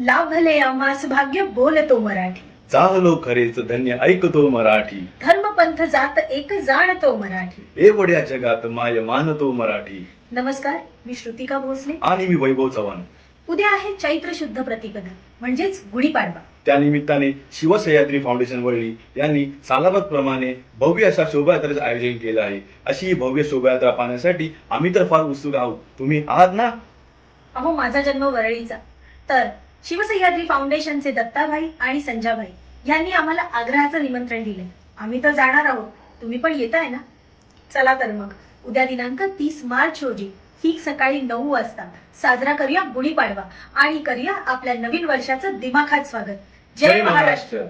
लाभ भले आम्हास भाग्य बोलतो मराठी. चाहलो खरेच धन्य ऐकतो मराठी. धर्म पंथ जात एक जाणतो मराठी. एवढ्या जगात माय मानतो मराठी. नमस्कार मी श्रुतिका भोसले. आणि मी वैभव चव्हाण. उद्या आहे चैत्र शुद्ध प्रतिपदा म्हणजेच गुढीपाडवा. त्या निमित्ताने शिवसह्याद्री फाउंडेशन वळली यांनी सालाबाद प्रमाणे भव्य अशा शोभायात्रेचं आयोजन केलं आहे. अशी ही भव्य शोभायात्रा पाहण्यासाठी आम्ही तर फार उत्सुक आहोत. तुम्ही आहात ना? अहो माझा जन्म वरळीचा. तर शिवसह्याद्री फाउंडेशनचे दत्ताभाई आणि संजाभाई यांनी आम्हाला आग्रहाचं निमंत्रण दिले आम्ही तर जाणार आहोत. तुम्ही पण येताय ना? चला तर मग. उद्या दिनांक तीस मार्च रोजी ठीक सकाळी नऊ वाजता साजरा करूया गुढीपाडवा आणि करूया आपल्या नवीन वर्षाचं दिमाखात स्वागत. जय महाराष्ट्र.